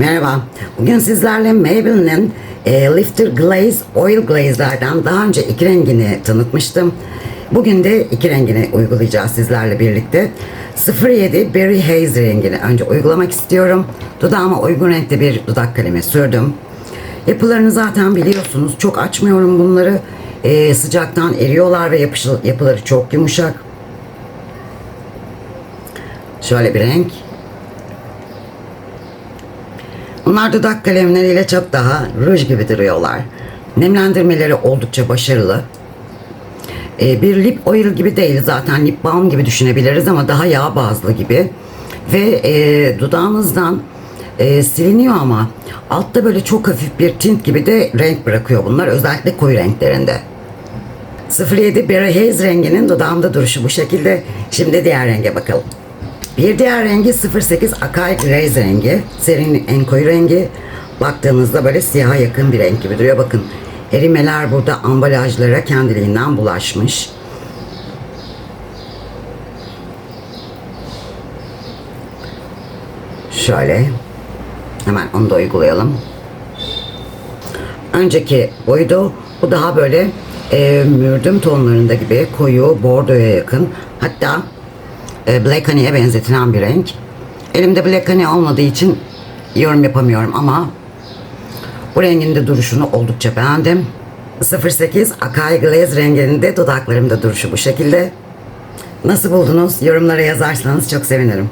Merhaba. Bugün sizlerle Maybelline'in e, Lifter Glaze Oil Glaze'lerden daha önce iki rengini tanıtmıştım. Bugün de iki rengini uygulayacağız sizlerle birlikte. 07 Berry Haze rengini önce uygulamak istiyorum. Dudağıma uygun renkte bir dudak kalemi sürdüm. Yapılarını zaten biliyorsunuz. Çok açmıyorum bunları. E, sıcaktan eriyorlar ve yapışı, yapıları çok yumuşak. Şöyle bir renk. Bunlar dudak kalemleriyle çok daha ruj gibi duruyorlar. Nemlendirmeleri oldukça başarılı. Ee, bir lip oil gibi değil zaten lip balm gibi düşünebiliriz ama daha yağ bazlı gibi. Ve e, dudağınızdan e, siliniyor ama altta böyle çok hafif bir tint gibi de renk bırakıyor bunlar özellikle koyu renklerinde. 07 Berry Haze renginin dudağımda duruşu bu şekilde. Şimdi diğer renge bakalım. Bir diğer rengi 08 Akai Glaze rengi. Serinin en koyu rengi. Baktığınızda böyle siyaha yakın bir renk gibi duruyor. Bakın erimeler burada ambalajlara kendiliğinden bulaşmış. Şöyle. Hemen onu da uygulayalım. Önceki buydu. Bu daha böyle e, mürdüm tonlarında gibi koyu bordoya yakın. Hatta e, Black Honey'e benzetilen bir renk. Elimde Black Honey olmadığı için yorum yapamıyorum ama bu rengin de duruşunu oldukça beğendim. 08 Akai Glaze renginde dudaklarımda duruşu bu şekilde. Nasıl buldunuz? Yorumlara yazarsanız çok sevinirim.